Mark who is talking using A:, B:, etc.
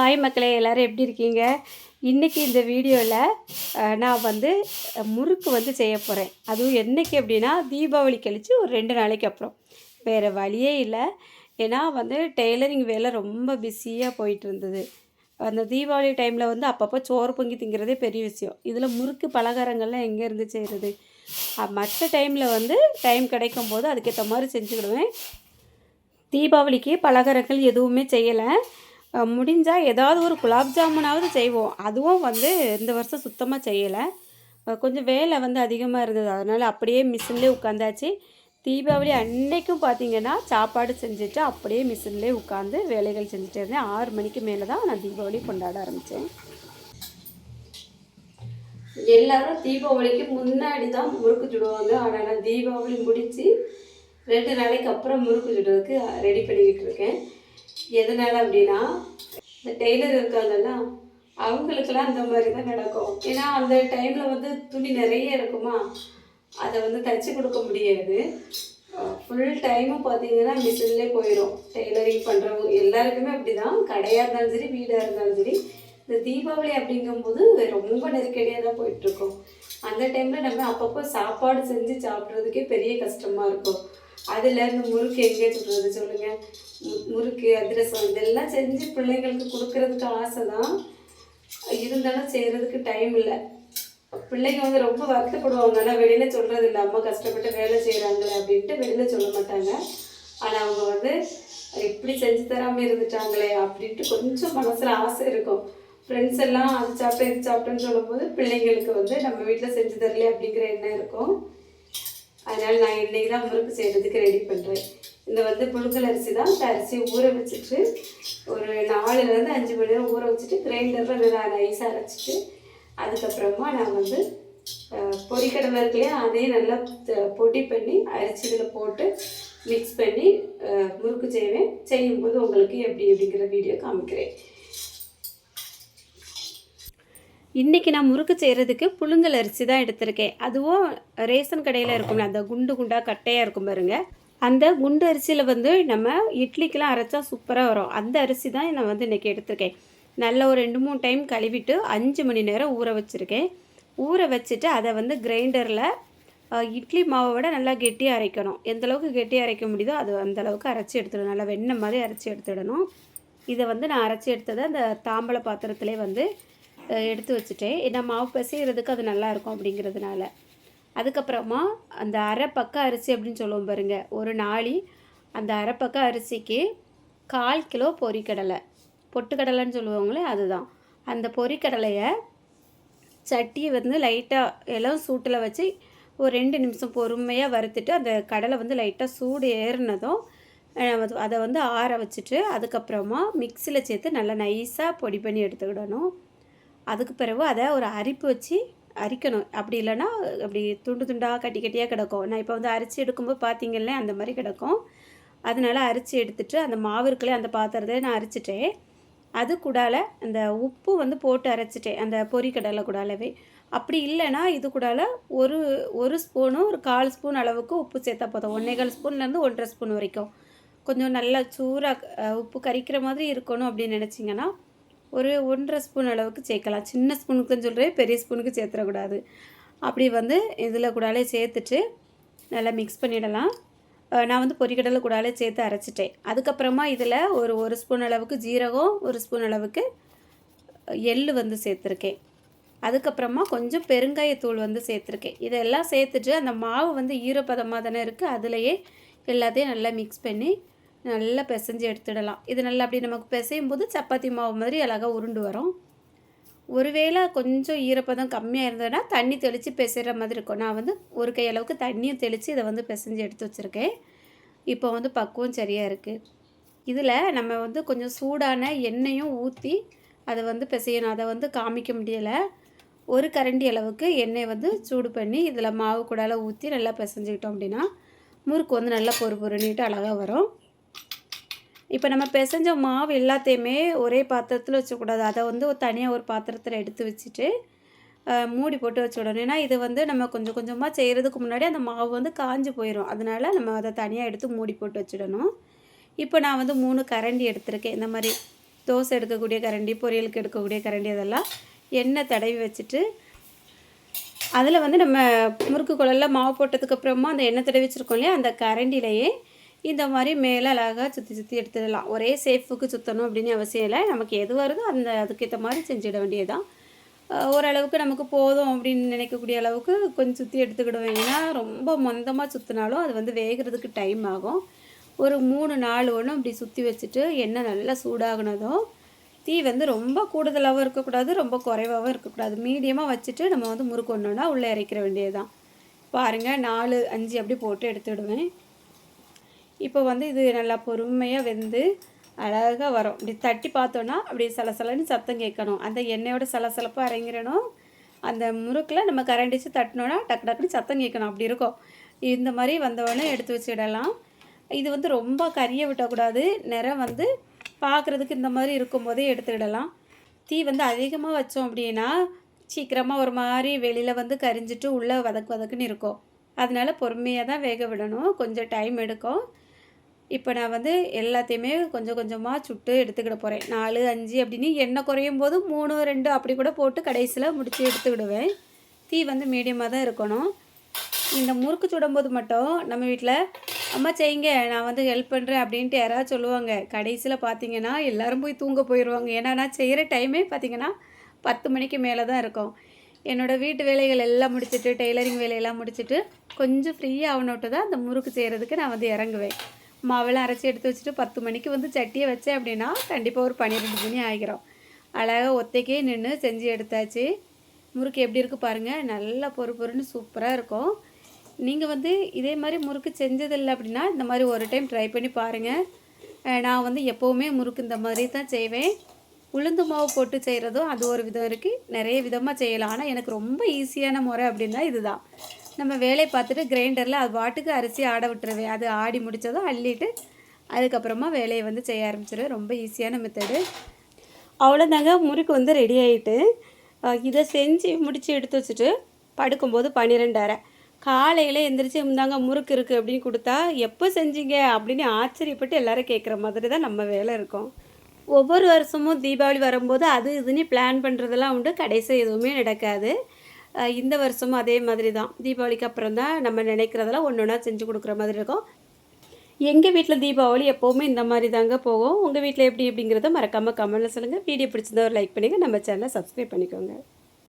A: Hi மக்களே எல்லோரும் எப்படி இருக்கீங்க? இன்றைக்கி இந்த வீடியோவில் நான் வந்து முறுக்கு வந்து செய்ய போகிறேன் அதுவும் என்னைக்கு அப்படின்னா தீபாவளி கழித்து ஒரு ரெண்டு நாளைக்கு அப்புறம். வேறு வழியே இல்லை. ஏன்னா வந்து டெய்லரிங் வேலை ரொம்ப பிஸியாக போயிட்டு இருந்தது. அந்த தீபாவளி டைமில் வந்து அப்பப்போ சோறு பொங்கி திங்கிறதே பெரிய விஷயம். இதில் முறுக்கு பலகாரங்கள்லாம் எங்கேருந்து செய்கிறது மற்ற டைமில் வந்து டைம் கிடைக்கும் போது அதுக்கேற்ற மாதிரி செஞ்சுக்கிடுவேன். தீபாவளிக்கு பலகாரங்கள் எதுவுமே செய்யலை. முடிஞ்சால் ஏதாவது ஒரு குலாப் ஜாமுனாவது செய்வோம். அதுவும் வந்து இந்த வருஷம் சுத்தமாக செய்யலை. கொஞ்சம் வேலை வந்து அதிகமாக இருந்தது. அதனால் அப்படியே மிஷின்லேயே உட்காந்தாச்சு. தீபாவளி அன்னைக்கும் பார்த்தீங்கன்னா சாப்பாடு செஞ்சுட்டு அப்படியே மிஷின்லேயே உட்காந்து வேலைகள் செஞ்சுட்டு இருந்தேன். ஆறு மணிக்கு மேலே தான் நான் தீபாவளி கொண்டாட ஆரம்பித்தேன் எல்லாரும் தீபாவளிக்கு முன்னாடி தான் முறுக்கு சுடுவாங்க. ஆனால் நான் தீபாவளி முடித்து ரெண்டு நாளைக்கு அப்புறம் முறுக்கு சுடுறதுக்கு ரெடி பண்ணிக்கிட்டு இருக்கேன். எதனால் அப்படின்னா இந்த டெய்லர் இருக்காங்கல்ல அவங்களுக்கெல்லாம் அந்த மாதிரி தான் நடக்கும். ஏன்னா அந்த டைமில் வந்து துணி நிறைய இருக்குமா அதை வந்து தைச்சி கொடுக்க முடியாது. ஃபுல் டைமும் பார்த்தீங்கன்னா மிஷின்லே போயிடும் டெய்லரிங் பண்ணுறவங்க எல்லாருக்குமே அப்படி தான் கடையாக இருந்தாலும் சரி வீடாக இருந்தாலும் சரி இந்த தீபாவளி அப்படிங்கும்போது ரொம்ப நெருக்கடியாக தான் போயிட்டுருக்கோம் அந்த டைமில் நம்ம அப்பப்போ சாப்பாடு செஞ்சு சாப்பிட்றதுக்கே பெரிய கஷ்டமாக இருக்கும். அதில் இந்த முறுக்கு எங்கே சொல்கிறது சொல்லுங்கள் மு- முறுக்கு அதிரசம் இதெல்லாம் செஞ்சு பிள்ளைங்களுக்கு கொடுக்கறதுக்கு ஆசை தான் இருந்தாலும் செய்கிறதுக்கு டைம் இல்லை. பிள்ளைங்க வந்து ரொம்ப வருத்தப்படுவாங்க. ஆனால் வெளியில் சொல்கிறது இல்லை. அம்மா கஷ்டப்பட்டு வேலை செய்கிறாங்களே அப்படின்ட்டு வெளியில் சொல்ல மாட்டாங்க. ஆனால் அவங்க வந்து எப்படி செஞ்சு தராமல் இருந்துட்டாங்களே அப்படின்ட்டு கொஞ்சம் மனசில் ஆசை இருக்கும். ஃப்ரெண்ட்ஸ் எல்லாம் அது சாப்பிட்டேன் இது சாப்பிட்டேன்னு சொல்லும்போது பிள்ளைங்களுக்கு வந்து நம்ம வீட்டில் செஞ்சு தரலையே அப்படிங்கிற எண்ணம் இருக்கும். அதனால் நான் இன்றைக்கி தான் முறுக்கு செய்கிறதுக்கு ரெடி பண்ணுறேன் இந்த வந்து புழுக்கல் அரிசி தான். இந்த அரிசியை ஊற வச்சுட்டு ஒரு நாலுலேருந்து அஞ்சு மணி நேரம் ஊற வச்சுட்டு கிரைண்டரில் நல்லா நைஸாக அரைச்சிட்டு அதுக்கப்புறமா நான் வந்து அஹ், பொரிக்கடலை இருக்கு அதையும் நல்லா பொடி பண்ணி அரிசி இதில் போட்டு மிக்ஸ் பண்ணி முறுக்கு செய்வேன். செய்யும்போது உங்களுக்கு எப்படி எப்படிங்கிற வீடியோ காமிக்கிறேன். இன்றைக்கி நான் முறுக்கு செய்கிறதுக்கு புழுங்கல் அரிசி தான் எடுத்திருக்கேன். அதுவும் ரேஷன் கடையில் இருக்கும்ல அந்த குண்டு குண்டாக கட்டையாக இருக்கும் பாருங்க. அந்த குண்டு அரிசியில் வந்து நம்ம இட்லிக்கெலாம் அரைச்சா சூப்பராக வரும். அந்த அரிசி தான் நான் வந்து இன்றைக்கி எடுத்திருக்கேன். நல்ல ஒரு ரெண்டு மூணு டைம் கழுவிட்டு அஞ்சு மணி நேரம் ஊற வச்சுருக்கேன். ஊற வச்சுட்டு அதை வந்து கிரைண்டரில் இட்லி மாவை விட நல்லா கெட்டியாக அரைக்கணும். எந்தளவுக்கு கெட்டியாக அரைக்க முடியுதோ அது அந்தளவுக்கு அரைச்சி எடுத்துடணும். நல்லா வெண்ணெய் மாதிரி அரைச்சி எடுத்துடணும். இதை வந்து நான் அரைச்சி எடுத்ததை அந்த தாம்பளை பாத்திரத்துலேயே வந்து எடுத்து வச்சுட்டேன். ஏன்னா மாவு பிசைகிறதுக்கு அது நல்லாயிருக்கும் அப்படிங்கிறதுனால. அதுக்கப்புறமா அந்த அரை பக்க அரிசி அப்படின்னு சொல்லுவோம் பாருங்கள் ஒரு நாளி அந்த அரை பக்க அரிசிக்கு கால் கிலோ பொரிக்கடலை பொட்டுக்கடலைன்னு சொல்லுவாங்களே அதுதான். அந்த பொரிக்கடலையை சட்டியை வந்து லைட்டாக எல்லாம் சூட்டில் வச்சு ஒரு ரெண்டு நிமிஷம் பொறுமையாக வறுத்துட்டு அந்த கடலை வந்து லைட்டாக சூடு ஏறினதும் அதை வந்து ஆற வச்சுட்டு அதுக்கப்புறமா மிக்சியில் சேர்த்து நல்லா நைஸாக பொடி பண்ணி எடுத்துக்கிடணும். அதுக்கு பிறகு அதை ஒரு அரிப்பு வச்சு அரிக்கணும். அப்படி இல்லைன்னா அப்படி துண்டு துண்டாக கட்டி கட்டியாக கிடக்கும். நான் இப்போ வந்து அரிசி எடுக்கும்போது பார்த்தீங்கல்ல அந்த மாதிரி கிடக்கும். அதனால அரிசி எடுத்துட்டு அந்த மாவு இருக்குல்ல அந்த பாத்திரத்தை நான் அரைச்சிட்டேன். அது கூடால அந்த உப்பு வந்து போட்டு அரைச்சிட்டேன் அந்த பொரிக்கடலை கூடாலவே. அப்படி இல்லைன்னா இது கூடால ஒரு ஒரு ஸ்பூனும் ஒரு கால் ஸ்பூன் அளவுக்கு உப்பு சேர்த்தா போதும். ஒன்றேகால் ஸ்பூன்லேருந்து ஒன்றரை ஸ்பூன் வரைக்கும். கொஞ்சம் நல்லா சூறாக உப்பு கரிக்கிற மாதிரி இருக்கணும் அப்படின்னு நினச்சிங்கன்னா ஒரு ஒன்றரை ஸ்பூன் அளவுக்கு சேர்க்கலாம். சின்ன ஸ்பூனுக்கு தான் சொல்கிறேன் பெரிய ஸ்பூனுக்கு சேர்த்துடக்கூடாது. அப்படி வந்து இதில் கூடாலே சேர்த்துட்டு நல்லா மிக்ஸ் பண்ணிடலாம். நான் வந்து பொறிக்கடலை கூடாலே சேர்த்து அரைச்சிட்டேன். அதுக்கப்புறமா இதில் ஒரு ஒரு ஸ்பூன் அளவுக்கு ஜீரகம் ஒரு ஸ்பூன் அளவுக்கு எள் வந்து சேர்த்துருக்கேன். அதுக்கப்புறமா கொஞ்சம் பெருங்காயத்தூள் வந்து சேர்த்துருக்கேன். இதெல்லாம் சேர்த்துட்டு அந்த மாவு வந்து ஈரப்பதமாக தானே இருக்குது அதுலேயே எல்லாத்தையும் நல்லா மிக்ஸ் பண்ணி நல்லா பிசைஞ்சு எடுத்துடலாம். இது நல்லா அப்படி நமக்கு பிசையும் போது சப்பாத்தி மாவு மாதிரி அழகாக உருண்டு வரும். ஒருவேளை கொஞ்சம் ஈரப்பதம் கம்மியாக இருந்ததுன்னா தண்ணி தெளித்து பிசைகிற மாதிரி இருக்கும். நான் வந்து ஒரு கை அளவுக்கு தண்ணியும் தெளித்து இதை வந்து பிசைஞ்சு எடுத்து வச்சுருக்கேன். இப்போ வந்து பக்குவம் சரியாக இருக்குது இதில் நம்ம வந்து கொஞ்சம் சூடான எண்ணெயும் ஊற்றி அதை வந்து பிசையணும். அதை வந்து காமிக்க முடியலை. ஒரு கரண்டி அளவுக்கு எண்ணெய் வந்து சூடு பண்ணி இதில் மாவு கூடால ஊற்றி நல்லா பிசைஞ்சுக்கிட்டோம் அப்படின்னா முறுக்கு வந்து நல்லா பொறு பொறுன்னிட்டு அழகாக வரும். இப்போ நம்ம பிசைஞ்ச மாவு எல்லாத்தையுமே ஒரே பாத்திரத்தில் வச்சக்கூடாது அதை வந்து ஒரு தனியாக ஒரு பாத்திரத்தில் எடுத்து வச்சுட்டு மூடி போட்டு வச்சுடணும். ஏன்னா இது வந்து நம்ம கொஞ்சம் கொஞ்சமாக செய்கிறதுக்கு முன்னாடி அந்த மாவு வந்து காஞ்சு போயிடும் அதனால நம்ம அதை தனியாக எடுத்து மூடி போட்டு வச்சிடணும். இப்போ நான் வந்து மூணு கரண்டி எடுத்திருக்கேன். இந்த மாதிரி தோசை எடுக்கக்கூடிய கரண்டி பொரியலுக்கு எடுக்கக்கூடிய கரண்டி அதெல்லாம் எண்ணெய் தடவி வச்சுட்டு அதில் வந்து நம்ம முறுக்கு குழல்ல மாவு போட்டதுக்கு அப்புறமா அந்த எண்ணெய் தடவி வச்சுருக்கோம் இல்லையா? அந்த கரண்டிலேயே இந்த மாதிரி மேலே அழகாக சுற்றி சுற்றி எடுத்துடலாம். ஒரே சேஃபுக்கு சுற்றணும் அப்படின்னு அவசியம் இல்லை. நமக்கு எது வருதோ அந்த அதுக்கேற்ற மாதிரி செஞ்சிட வேண்டியதுதான். ஓரளவுக்கு நமக்கு போதும் அப்படின்னு நினைக்கக்கூடிய அளவுக்கு கொஞ்சம் சுற்றி எடுத்துக்கிடுவேன் ஏன்னா ரொம்ப மொந்தமாக சுற்றினாலும் அது வந்து வேகிறதுக்கு டைம் ஆகும். ஒரு மூணு நாலு ஒன்று அப்படி சுற்றி வச்சுட்டு எண்ணெய் நல்லா சூடாகினதும் தீ வந்து ரொம்ப கூடுதலாகவும் இருக்கக்கூடாது ரொம்ப குறைவாகவும் இருக்கக்கூடாது. மீடியமாக வச்சுட்டு நம்ம வந்து முறுக்கொன்னோன்னா உள்ளே இறக்கிற வேண்டியதுதான். பாருங்கள் நாலு அஞ்சு அப்படி போட்டு எடுத்துடுவேன். இப்போ வந்து இது நல்லா பொறுமையாக வெந்து அழகாக வரும். இப்படி தட்டி பார்த்தோன்னா அப்படி சலசலன்னு சத்தம் கேட்கணும். அந்த எண்ணெயோட சலசலப்பாக இறங்கிடணும். அந்த முறுக்கில் நம்ம கரண்டிச்சு தட்டினோன்னா டக்கு டக்குன்னு சத்தம் கேட்கணும். அப்படி இருக்கும். இந்த மாதிரி வந்தவொடனே எடுத்து வச்சுடலாம். இது வந்து ரொம்ப கறியை விட்டக்கூடாது. நிறம் வந்து பார்க்குறதுக்கு இந்த மாதிரி இருக்கும்போதே எடுத்துக்கிடலாம். தீ வந்து அதிகமாக வச்சோம் அப்படின்னா சீக்கிரமாக ஒரு மாதிரி வெளியில் வந்து கரிஞ்சிட்டு உள்ளே வதக்கு வதக்குன்னு இருக்கும். அதனால் பொறுமையாக தான் வேக விடணும். கொஞ்சம் டைம் எடுக்கும். இப்போ நான் வந்து எல்லாத்தையுமே கொஞ்சம் கொஞ்சமாக சுட்டு எடுத்துக்கிட போகிறேன் நாலு அஞ்சு அப்படின்னு எண்ணெய் குறையும் போது மூணு ரெண்டு அப்படி கூட போட்டு கடைசியில் முடித்து எடுத்துக்கிடுவேன் தீ வந்து மீடியமாக தான் இருக்கணும். இந்த முறுக்கு சுடும்போது மட்டும் நம்ம வீட்டில் அம்மா செய்யுங்க நான் வந்து ஹெல்ப் பண்ணுறேன் அப்படின்ட்டு யாராவது சொல்லுவாங்க. கடைசியில் பார்த்தீங்கன்னா எல்லாரும் போய் தூங்க போயிடுவாங்க ஏன்னா நான் செய்கிற டைமே பார்த்தீங்கன்னா பத்து மணிக்கு மேலே தான் இருக்கும். என்னோடய வீட்டு வேலைகள் எல்லாம் முடிச்சுட்டு டெய்லரிங் வேலையெல்லாம் முடிச்சுட்டு கொஞ்சம் ஃப்ரீயாக ஆகணுட்டு தான் அந்த முறுக்கு செய்கிறதுக்கு நான் வந்து இறங்குவேன். மாவெல்லாம் அரைச்சி எடுத்து வச்சுட்டு பத்து மணிக்கு வந்து சட்டியை வச்சேன் அப்படின்னா கண்டிப்பாக ஒரு பன்னிரெண்டு மணி ஆகிரும் அழகாக ஒத்தைக்கே நின்று செஞ்சு எடுத்தாச்சு. முறுக்கு எப்படி இருக்குது பாருங்கள் நல்லா பொறு பொறுன்னு சூப்பராக இருக்கும். நீங்கள் வந்து இதே மாதிரி முறுக்கு செஞ்சதில்லை அப்படின்னா இந்த மாதிரி ஒரு டைம் ட்ரை பண்ணி பாருங்கள் நான் வந்து எப்போவுமே முறுக்கு இந்த மாதிரி தான் செய்வேன். உளுந்து மாவு போட்டு செய்கிறதும் அது ஒரு விதம் இருக்குது நிறைய விதமாக செய்யலாம். ஆனால் எனக்கு ரொம்ப ஈஸியான முறை அப்படின்னா இதுதான். நம்ம வேலையை பார்த்துட்டு கிரைண்டரில் அது பாட்டுக்கு அரிசி ஆட விட்டுருவேன். அது ஆடி முடித்ததும் அள்ளிட்டு அதுக்கப்புறமா வேலையை வந்து செய்ய ஆரம்பிச்சிடுவேன் ரொம்ப ஈஸியான மெத்தடு அவ்வளோதாங்க முறுக்கு வந்து ரெடி ஆகிட்டு இதை செஞ்சு முடித்து எடுத்து வச்சுட்டு படுக்கும்போது பன்னிரெண்டரை காலையில் எந்திரிச்சு இருந்தாங்க முறுக்கு இருக்குது அப்படின்னு கொடுத்தா எப்போ செஞ்சீங்க அப்படின்னு ஆச்சரியப்பட்டு எல்லோரும் கேட்குற மாதிரி தான் நம்ம வேலை இருக்கும். ஒவ்வொரு வருஷமும் தீபாவளி வரும்போது அது இதுன்னு பிளான் பண்ணுறதெல்லாம் உண்டு. கடைசி எதுவுமே நடக்காது. இந்த வருஷமும் அதே மாதிரி தான் தீபாவளிக்கு அப்புறம் தான் நம்ம நினைக்கிறதெல்லாம் ஒன்று ஒன்றா செஞ்சு கொடுக்குற மாதிரி இருக்கும். எங்கள் வீட்டில் தீபாவளி எப்போவுமே இந்த மாதிரி தாங்க போகும். உங்கள் வீட்டில் எப்படி அப்படிங்கிறத மறக்காமல் கமெண்ட்டில் சொல்லுங்கள் வீடியோ பிடிச்சிருந்தா ஒரு லைக் பண்ணுங்கள் நம்ம சேனலை சப்ஸ்கிரைப் பண்ணிக்கோங்க.